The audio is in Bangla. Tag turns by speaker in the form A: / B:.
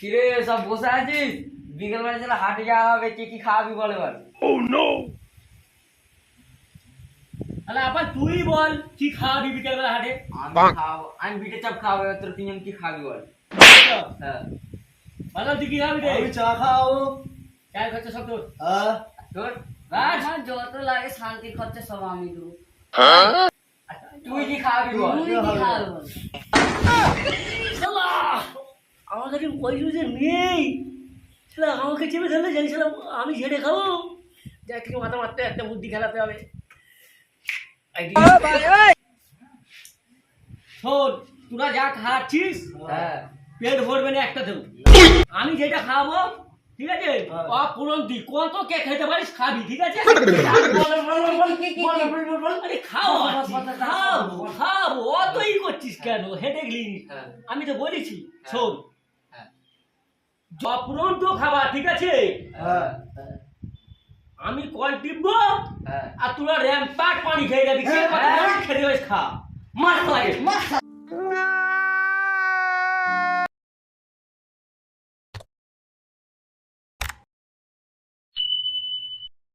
A: কিরে সব বসে আছিস বিকেল বেলা চলে হাটে যাওয়া হবে কি কি খাওয়াবি বলে বল
B: তাহলে আবার তুই বল কি খাওয়াবি বিকেলবেলা হাটে
A: আমি খাওয়াবো আমি বিটে চাপ খাওয়াবো এবার তোর তিনজন কি খাবি বল হ্যাঁ
B: ভালো তুই কি খাবি রে
C: আমি চা খাওয়াবো
B: চায় খরচা সব তোর
C: হ্যাঁ
A: তোর
D: আমার যত লাগে শান্তি খরচা সব আমি দেবো
A: তুই কি খাওয়াবি বল
D: তুই কি খাবে বল?
B: পয়সা যে নেই শালা আমাকে চেপে ধরলে জানি শালা আমি ঝেড়ে খাব যাই থেকে মাথা মারতে একটা বুদ্ধি খেলাতে হবে শোন তোরা যা খাচ্ছিস
A: হ্যাঁ
B: পেট ভরবে না একটা দেবো আমি যেটা খাব ঠিক আছে
C: হ্যাঁ।
B: অপুরন্তি কত কে খেতে পারিস খাবি ঠিক আছে আরে খাও খাব খাব অতই করছিস কেন হেঁটে গেলি
A: হ্যাঁ।
B: আমি তো বলেছি শোন
A: হ্যাঁ।
B: অপুরন্ত খাবার ঠিক আছে?
C: হ্যাঁ।
B: আমি কল টিপবো
A: হ্যাঁ।
B: আর তোরা র্যাম পাট পানি খেয়ে যাবি খেয়ে
A: খেয়ে
B: খেতে খা। মার লাগে